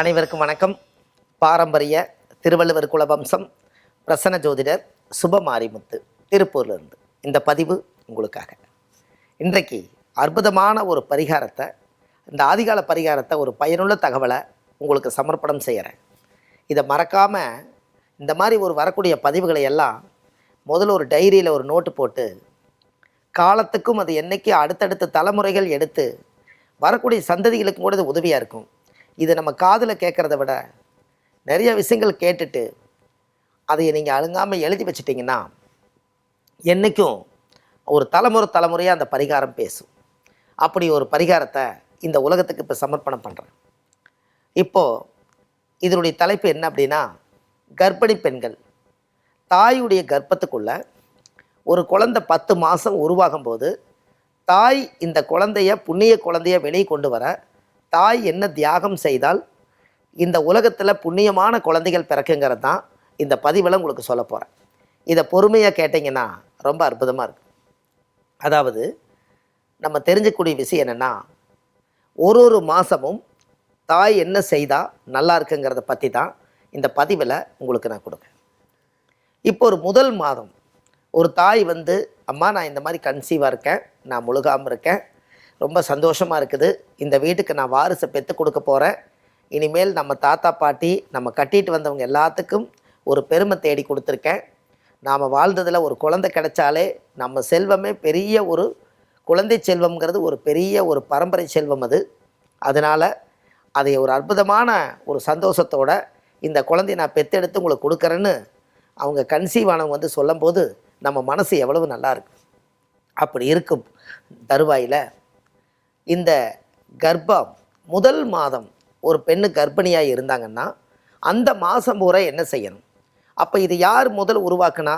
அனைவருக்கும் வணக்கம். பாரம்பரிய திருவள்ளுவர் குலவம்சம் பிரசன்ன ஜோதிடர் சுபமாரிமுத்து திருப்பூர்லேருந்து இந்த பதிவு உங்களுக்காக. இன்றைக்கு அற்புதமான ஒரு பரிகாரத்தை இந்த ஆதிகால பரிகாரத்தை ஒரு பயனுள்ள தகவலை உங்களுக்கு சமர்ப்பணம் செய்கிறேன் இதை மறக்காமல் இந்த மாதிரி ஒரு வரக்கூடிய பதிவுகளை எல்லாம் முதல்ல ஒரு டைரியில் ஒரு நோட்டு போட்டு காலத்துக்கும் அது என்றைக்கு அடுத்தடுத்த தலைமுறைகள் எடுத்து வரக்கூடிய சந்ததிகளுக்கும் கூட அது உதவியாக இருக்கும். இது நம்ம காதில் கேட்குறத விட நிறைய விஷயங்கள் கேட்டுட்டு அதை நீங்கள் அழுங்காமல் எழுதி வச்சிட்டிங்கன்னா என்றைக்கும் ஒரு தலைமுறை தலைமுறையாக அந்த பரிகாரம் பேசும். அப்படி ஒரு பரிகாரத்தை இந்த உலகத்துக்கு இப்போ சமர்ப்பணம் பண்ணுறேன் இப்போது இதனுடைய தலைப்பு என்ன அப்படின்னா கர்ப்பிணி பெண்கள். தாயுடைய கர்ப்பத்துக்குள்ள ஒரு குழந்தை பத்து மாதம் உருவாகும் போது தாய் இந்த குழந்தைய புண்ணிய குழந்தைய வெளியே கொண்டு வர தாய் என்ன தியாகம் செய்தால் இந்த உலகத்தில் புண்ணியமான குழந்தைகள் பிறக்குங்கிறது தான் இந்த பதிவில் உங்களுக்கு சொல்ல போகிறேன் இதை பொறுமையாக கேட்டிங்கன்னா ரொம்ப அற்புதமாக இருக்கும் அதாவது நம்ம தெரிஞ்சக்கூடிய விஷயம் என்னென்னா ஒரு ஒரு மாதமும் தாய் என்ன செய்தால் நல்லா இருக்குங்கிறத பற்றி தான் இந்த பதிவில் உங்களுக்கு நான் கொடுக்குறேன் இப்போ ஒரு முதல் மாதம் ஒரு தாய் வந்து அம்மா நான் இந்த மாதிரி கன்சீவாக இருக்கேன் நான் முழுகாமல் இருக்கேன் ரொம்ப சந்தோஷமாக இருக்குது. இந்த வீட்டுக்கு நான் வாரிசை பெற்று கொடுக்க போகிறேன் இனிமேல் நம்ம தாத்தா பாட்டி நம்ம கட்டிட்டு வந்தவங்க எல்லாத்துக்கும் ஒரு பெருமை தேடி கொடுத்துருக்கேன். நாம் வாழ்ந்ததில் ஒரு குழந்தை கிடைச்சாலே நம்ம செல்வமே பெரிய ஒரு குழந்தை செல்வம்ங்கிறது ஒரு பெரிய ஒரு பரம்பரை செல்வம் அது. அதனால் அதை ஒரு அற்புதமான ஒரு சந்தோஷத்தோட இந்த குழந்தைய நான் பெற்றெடுத்து உங்களுக்கு கொடுக்குறேன்னு அவங்க கன்சீவ் ஆனவங்க வந்து சொல்லும்போது நம்ம மனசு எவ்வளவு நல்லா இருக்கு. அப்படி இருக்கும் தருவாயில். இந்த கர்ப்பம் முதல் மாதம் ஒரு பெண்ணு கர்ப்பிணியாக இருந்தாங்கன்னா அந்த மாதம் பூரா என்ன செய்யணும்? அப்போ இது யார் முதல் உருவாக்குனா?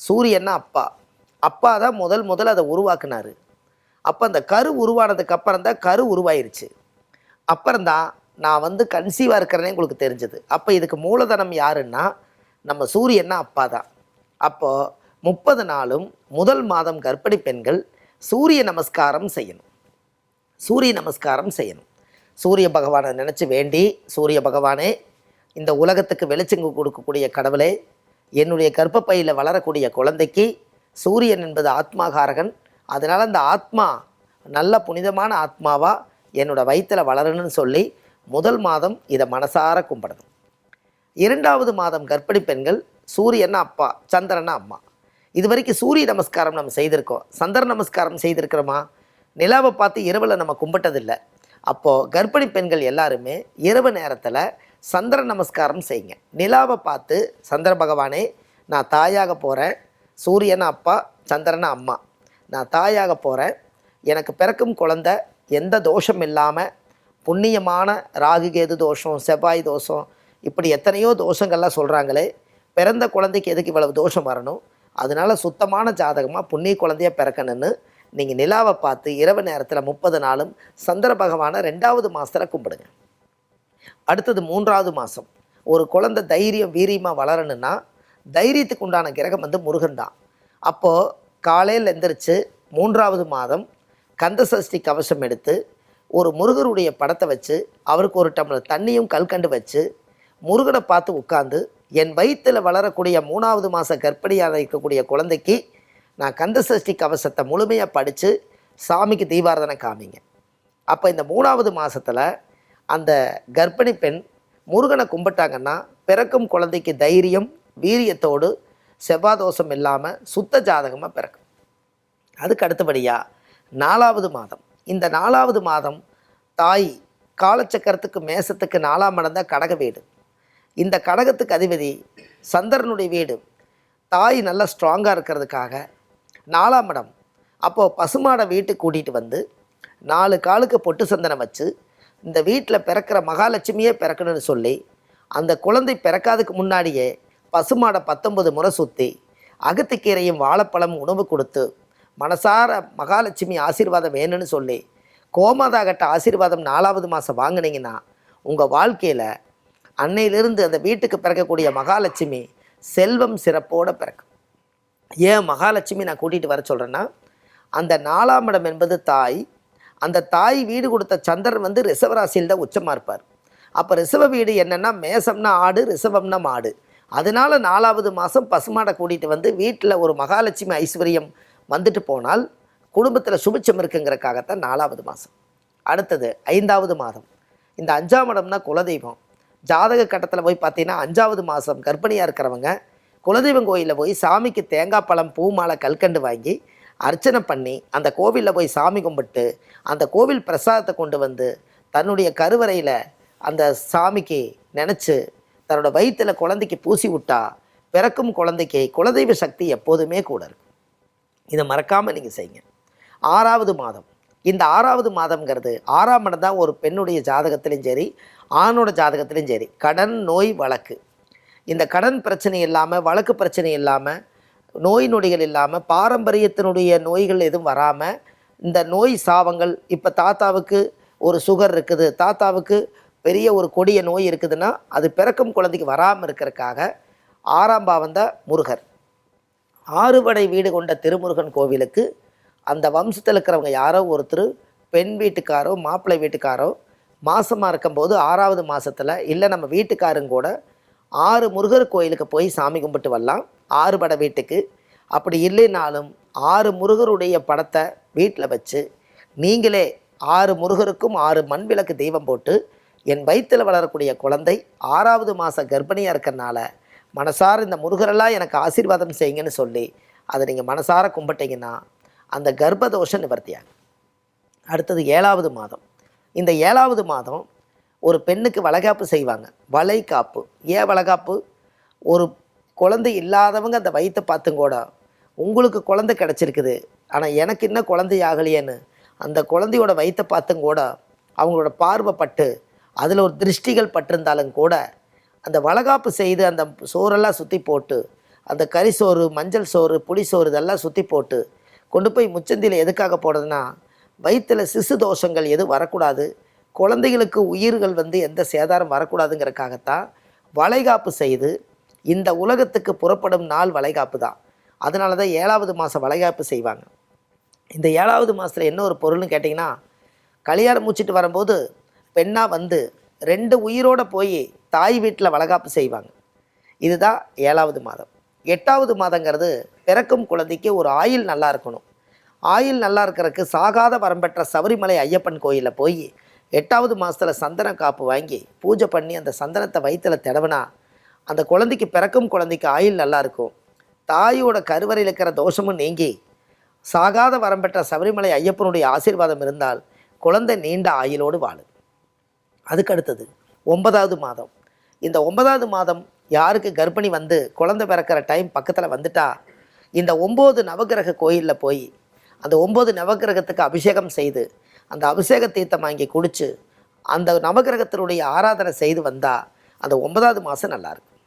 சூரியன்னா அப்பா. அப்பா தான் முதல் முதல் அதை உருவாக்குனார். அப்போ அந்த கரு உருவானதுக்கு அப்புறம் தான் கரு உருவாயிருச்சு. அப்புறம்தான் நான் வந்து கன்சீவாக இருக்கிறனே உங்களுக்கு தெரிஞ்சது. அப்போ இதுக்கு மூலதனம் யாருன்னா நம்ம சூரியன்னா அப்பா தான். அப்போது முப்பது நாளும் முதல் மாதம் கர்ப்பிணி பெண்கள் சூரிய நமஸ்காரம் செய்யணும். சூரிய நமஸ்காரம் செய்யணும். சூரிய பகவானை நினச்சி வேண்டி சூரிய பகவானே இந்த உலகத்துக்கு வெளிச்சங்கு கொடுக்கக்கூடிய கடவுளே என்னுடைய கர்ப்பப்பையில் வளரக்கூடிய குழந்தைக்கு சூரியன் என்பது ஆத்மாகாரகன். அதனால் அந்த ஆத்மா நல்ல புனிதமான ஆத்மாவாக என்னோட வயிற்றில் வளரணும்னு சொல்லி முதல் மாதம் இதை மனசார கும்பிடணும். இரண்டாவது மாதம் கர்ப்பிணி பெண்கள் சூரியன்னா அப்பா சந்திரனா அம்மா. இது வரைக்கும் சூரிய நமஸ்காரம் நம்ம செய்திருக்கோம். சந்திர நமஸ்காரம் செய்திருக்கிறோமா? நிலாவை பார்த்து இரவில் நம்ம கும்பிட்டதில்லை. அப்போது கர்ப்பிணி பெண்கள் எல்லாருமே இரவு நேரத்தில் சந்திர நமஸ்காரம் செய்யுங்க. நிலாவை பார்த்து சந்திர பகவானே நான் தாயாக போகிறேன் சூரியனா அப்பா சந்திரனா அம்மா. நான் தாயாக போகிறேன் எனக்கு பிறக்கும் குழந்த எந்த தோஷம் இல்லாமல் புண்ணியமான ராகு கேது தோஷம் செவ்வாய் தோஷம் இப்படி எத்தனையோ தோஷங்கள்லாம் சொல்கிறாங்களே பிறந்த குழந்தைக்கு எதுக்கு இவ்வளவு தோஷம் வரணும்? அதனால சுத்தமான ஜாதகமாக புண்ணிய குழந்தைய பிறக்கணும்னு நீங்கள் நிலாவை பார்த்து இரவு நேரத்தில் முப்பது நாளும் சந்திர பகவானை ரெண்டாவது மாதத்தில் கும்பிடுங்க. அடுத்தது மூன்றாவது மாதம் ஒரு குழந்தை தைரியம் வீரியமாக வளரணும்னா தைரியத்துக்கு உண்டான கிரகம் வந்து முருகன் தான். அப்போது காலையில் எந்திரிச்சு மூன்றாவது மாதம் கந்த சஷ்டி கவசம் எடுத்து ஒரு முருகருடைய படத்தை வச்சு அவருக்கு ஒரு டம்ளர் தண்ணியும் கல்கண்டு வச்சு முருகனை பார்த்து உட்காந்து என் வயிற்றில் வளரக்கூடிய மூணாவது மாத கர்ப்பிணியாக இருக்கக்கூடிய குழந்தைக்கு நான் கந்த சஷ்டி கவசத்தை முழுமையாக படித்து சாமிக்கு தீபாரதனை காமிங்க. அப்போ இந்த மூணாவது மாதத்தில் அந்த கர்ப்பிணி பெண் முருகனை கும்பிட்டாங்கன்னா பிறக்கும் குழந்தைக்கு தைரியம் வீரியத்தோடு செவ்வாதோஷம் இல்லாமல் சுத்த ஜாதகமாக பிறக்கும். அதுக்கு அடுத்தபடியாக நாலாவது மாதம். இந்த நாலாவது மாதம் தாய் காலச்சக்கரத்துக்கு மேசத்துக்கு நாலாம் இடம் தான் கடக வீடு. இந்த கடகத்துக்கு அதிபதி சந்திரனுடைய வீடு. தாய் நல்லா ஸ்ட்ராங்காக இருக்கிறதுக்காக நாலாம் இடம். அப்போது பசுமாடை வீட்டுக்கு கூட்டிகிட்டு வந்து நாலு காலுக்கு பொட்டு சந்தனம் வச்சு இந்த வீட்டில் பிறக்கிற மகாலட்சுமியே பிறக்கணும்னு சொல்லி அந்த குழந்தை பிறக்காதுக்கு முன்னாடியே பசுமாடை பத்தொன்பது முறை சுற்றி அகத்துக்கீரையும் வாழைப்பழம் உணவு கொடுத்து மனசார மகாலட்சுமி ஆசீர்வாதம் வேணும்னு சொல்லி கோமாதாகட்ட ஆசீர்வாதம் நாலாவது மாதம் வாங்கினீங்கன்னா உங்கள் வாழ்க்கையில் அன்னையிலிருந்து அந்த வீட்டுக்கு பிறக்கக்கூடிய மகாலட்சுமி செல்வம் சிறப்போடு பிறக்கும். ஏன் மகாலட்சுமி நான் கூட்டிகிட்டு வர சொல்கிறேன்னா அந்த நாலாம் இடம் என்பது தாய். அந்த தாய் வீடு கொடுத்த சந்திரன் வந்து ரிசவராசியில் தான் உச்சமாக இருப்பார். அப்போ ரிசவ வீடு என்னென்னா மேசம்னா ஆடு ரிசவம்னா மாடு. அதனால நாலாவது மாதம் பசுமாடை கூட்டிகிட்டு வந்து வீட்டில் ஒரு மகாலட்சுமி ஐஸ்வர்யம் வந்துட்டு போனால் குடும்பத்தில் சுபிச்சம் இருக்குங்கிறக்காகத்தான் நாலாவது மாதம் அடுத்தது ஐந்தாவது மாதம். இந்த அஞ்சாம் இடம்னா குலதெய்வம். ஜாதக கட்டத்தில் போய் பார்த்தீங்கன்னா அஞ்சாவது மாதம் கர்ப்பிணியாக இருக்கிறவங்க குலதெய்வம் கோயிலில் போய் சாமிக்கு தேங்காய் பழம் பூ மாலை கல்கண்டு வாங்கி அர்ச்சனை பண்ணி அந்த கோவிலில் போய் சாமி கும்பிட்டு அந்த கோவில் பிரசாதத்தை கொண்டு வந்து தன்னுடைய கருவறையில் அந்த சாமிக்கு நினச்சி தன்னோட வயிற்றில் குழந்தைக்கு பூசி விட்டா பிறக்கும் குழந்தைக்கு குலதெய்வ சக்தி எப்போதுமே கூட இருக்கும். இதை மறக்காமல் நீங்கள் செய்யுங்க. ஆறாவது மாதம். இந்த ஆறாவது மாதம்ங்கிறது ஆறாம் இடம் தான் ஒரு பெண்ணுடைய ஜாதகத்திலையும் சரி ஆணோட ஜாதகத்திலையும் சரி கடன் நோய் வழக்கு. இந்த கடன் பிரச்சனை இல்லாமல் வழக்கு பிரச்சனை இல்லாமல் நோய் நொடிகள் இல்லாமல் பாரம்பரியத்தினுடைய நோய்கள் எதுவும் வராமல் இந்த நோய் சாவங்கள் இப்போ தாத்தாவுக்கு ஒரு சுகர் இருக்குது தாத்தாவுக்கு பெரிய ஒரு கொடிய நோய் இருக்குதுன்னா அது பிறக்கும் குழந்தைக்கு வராமல் இருக்கிறதுக்காக ஆறாம் பாவந்த முருகர். ஆறுபடை வீடு கொண்ட திருமுருகன் கோவிலுக்கு அந்த வம்சத்தில் இருக்கிறவங்க யாரோ ஒருத்தர் பெண் வீட்டுக்காரோ மாப்பிள்ளை வீட்டுக்காரோ மாசமாக இருக்கும்போது ஆறாவது மாதத்தில் இல்லை நம்ம வீட்டுக்காரங்க கூட ஆறு முருகர் கோயிலுக்கு போய் சாமி கும்பிட்டு வரலாம். ஆறு பட வீட்டுக்கு. அப்படி இல்லைனாலும் ஆறு முருகருடைய படத்தை வீட்டில் வச்சு நீங்களே ஆறு முருகருக்கும் ஆறு மண் விளக்கு தெய்வம் போட்டு என் வயிற்றில் வளரக்கூடிய குழந்தை ஆறாவது மாத கர்ப்பிணியாக இருக்கிறனால மனசார இந்த முருகரெல்லாம் எனக்கு ஆசீர்வாதம் செய்யுங்கன்னு சொல்லி அதை நீங்கள் மனசார கும்பிட்டீங்கன்னா அந்த கர்ப்பதோஷம் நிவர்த்தியாகும். அடுத்தது ஏழாவது மாதம். இந்த ஏழாவது மாதம் ஒரு பெண்ணுக்கு வளைகாப்பு செய்வாங்க. வளைகாப்பு. ஏன் வளைகாப்பு? ஒரு குழந்தை இல்லாதவங்க அந்த வயிற்றை பார்த்துங்கூட. உங்களுக்கு குழந்தை கிடச்சிருக்குது. ஆனால் எனக்கு இன்னும் குழந்தை ஆகலையேன்னு. அந்த குழந்தையோட வயிற்றை பார்த்துங்கூட. அவங்களோட பார்வைப்பட்டு அதில் ஒரு திருஷ்டிகள் பட்டிருந்தாலும் கூட அந்த வளகாப்பு செய்து அந்த சோறெல்லாம் சுற்றி போட்டு அந்த கறி சோறு மஞ்சள் சோறு புளி சோறு இதெல்லாம் சுற்றி போட்டு கொண்டு போய் முச்சந்தியில் எதுக்காக போடுறதுன்னா வயிற்றில் சிசு தோஷங்கள் எதுவும் வரக்கூடாது. குழந்தைகளுக்கு உயிர்கள் வந்து எந்த சேதாரம் வரக்கூடாதுங்கிறதுக்காகத்தான் வளைகாப்பு செய்து இந்த உலகத்துக்கு புறப்படும் நாள் வளைகாப்பு தான். அதனால தான் ஏழாவது மாதம் வளைகாப்பு செய்வாங்க. இந்த ஏழாவது மாதத்தில் என்ன ஒரு பொருள்னு கேட்டிங்கன்னா கல்யாணம் மூச்சிட்டு வரும்போது பெண்ணாக வந்து ரெண்டு உயிரோட போய் தாய் வீட்டில் வளகாப்பு செய்வாங்க. இதுதான் ஏழாவது மாதம். எட்டாவது மாதங்கிறது பிறக்கும் குழந்தைக்கு ஒரு ஆயில் நல்லா இருக்கணும். ஆயில் நல்லா இருக்கிறதுக்கு சாகாத வரம்பெற்ற சபரிமலை ஐயப்பன் கோயிலில் போய் எட்டாவது மாதத்தில் சந்தன காப்பு வாங்கி பூஜை பண்ணி அந்த சந்தனத்தை வயிற்றில் தடவினா அந்த குழந்தைக்கு பிறக்கும் குழந்தைக்கு ஆயில் நல்லாயிருக்கும் தாயோட கருவறையில் இருக்கிற தோஷமும் நீங்கி சாகாத வரம் பெற்ற சபரிமலை ஐயப்பனுடைய ஆசீர்வாதம் இருந்தால் குழந்தை நீண்ட ஆயுளோடு வாழும். அதுக்கு அடுத்தது ஒன்பதாவது மாதம். இந்த ஒன்பதாவது மாதம் யாருக்கு கர்ப்பிணி வந்து குழந்தை பிறக்கிற டைம் பக்கத்தில் வந்துட்டா இந்த ஒம்பது நவகிரக கோயிலில் போய் அந்த ஒம்பது நவகிரகத்துக்கு அபிஷேகம் செய்து அந்த அபிஷேக தீர்த்தம் வாங்கி குடித்து அந்த நவகிரகத்தினுடைய ஆராதனை செய்து வந்தால் அந்த ஒன்பதாவது மாதம் நல்லாயிருக்கும்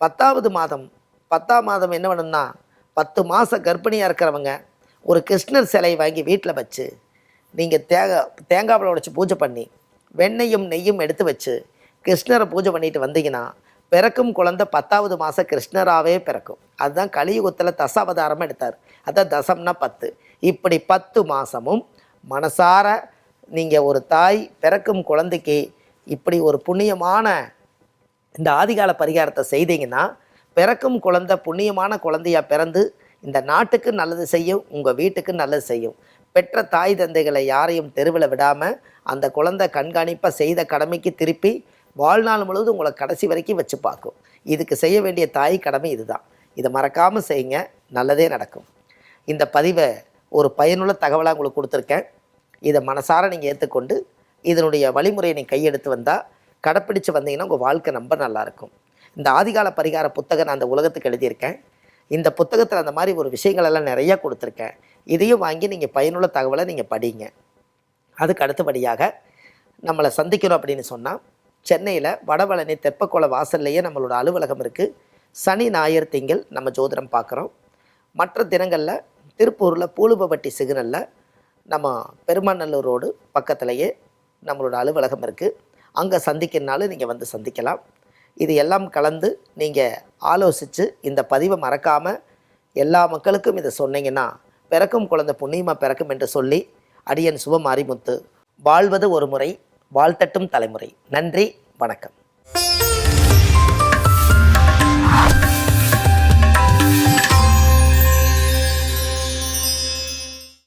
பத்தாவது மாதம் பத்தாம் மாதம் என்ன பண்ணணும்னா பத்து மாதம் கர்ப்பிணியாக இருக்கிறவங்க ஒரு கிருஷ்ணர் சிலை வாங்கி வீட்டில் வச்சு நீங்கள் தேங்காய் தேங்காவில் உடைச்சி பூஜை பண்ணி வெண்ணையும் நெய்யும் எடுத்து வச்சு கிருஷ்ணரை பூஜை பண்ணிட்டு வந்தீங்கன்னா பிறக்கும் குழந்தை பத்தாவது மாதம் கிருஷ்ணராகவே பிறக்கும். அதுதான் கலியுகத்தில் தசாவதாரமாக எடுத்தார். அதான் தசம்னா பத்து. இப்படி பத்து மாதமும் மனசார நீங்கள் ஒரு தாய் பிறக்கும் குழந்தைக்கு இப்படி ஒரு புண்ணியமான இந்த ஆதிகால பரிகாரத்தை செய்தீங்கன்னா பிறக்கும் குழந்தை புண்ணியமான குழந்தையாக பிறந்து இந்த நாட்டுக்கு நல்லது செய்யும் உங்கள் வீட்டுக்கு நல்லது செய்யும். பெற்ற தாய் தந்தைகளை யாரையும் தெருவில் விடாமல் அந்த குழந்தை கண்காணிப்பாக செய்த கடமைக்கு திருப்பி வாழ்நாள் முழுவதும் உங்களை கடைசி வரைக்கும் வச்சு பார்க்கும். இதுக்கு செய்ய வேண்டிய தாய் கடமை இதுதான். இதை மறக்காமல் செய்யுங்க. நல்லதே நடக்கும். இந்த பதிவை ஒரு பயனுள்ள தகவலாக உங்களுக்கு கொடுத்துருக்கேன். இதை மனசார நீங்கள் ஏற்றுக்கொண்டு இதனுடைய வழிமுறையை நீங்கள் கையெடுத்து வந்தால் கடைப்பிடிச்சு வந்தீங்கன்னா உங்கள் வாழ்க்கை ரொம்ப நல்லாயிருக்கும். இந்த ஆதிகால பரிகார புத்தகம் நான் அந்த உலகத்துக்கு எழுதியிருக்கேன். இந்த புத்தகத்தில் அந்த மாதிரி ஒரு விஷயங்களெல்லாம் நிறையா கொடுத்துருக்கேன். இதையும் வாங்கி நீங்கள் பயனுள்ள தகவலை நீங்கள் படிங்க. அதுக்கு அடுத்தபடியாக நம்மளை சந்திக்கணும் அப்படின்னு சொன்னால் சென்னையில் வடபழனி தெப்பக்குள வாசல்லையே நம்மளோட அலுவலகம் இருக்குது சனி ஞாயிறு திங்கள் நம்ம ஜோதிடம் பார்க்குறோம். மற்ற தினங்களில் திருப்பூரில் பூலுபவட்டி சிக்னலில் நம்ம பெருமாநல்லூர் ரோடு பக்கத்துலேயே நம்மளோட அலுவலகம் இருக்குது அங்கே சந்திக்கிறனாலும் நீங்கள் வந்து சந்திக்கலாம். இது எல்லாம் கலந்து நீங்கள் ஆலோசித்து இந்த பதிவை மறக்காமல் எல்லா மக்களுக்கும் இதை சொன்னீங்கன்னா பிறக்கும் குழந்தை புண்ணியமாக பிறக்கும் என்று சொல்லி அடியன் சுபமாரிமுத்து வாழ்வது ஒரு முறை வாழ்த்தட்டும் தலைமுறை. நன்றி வணக்கம்.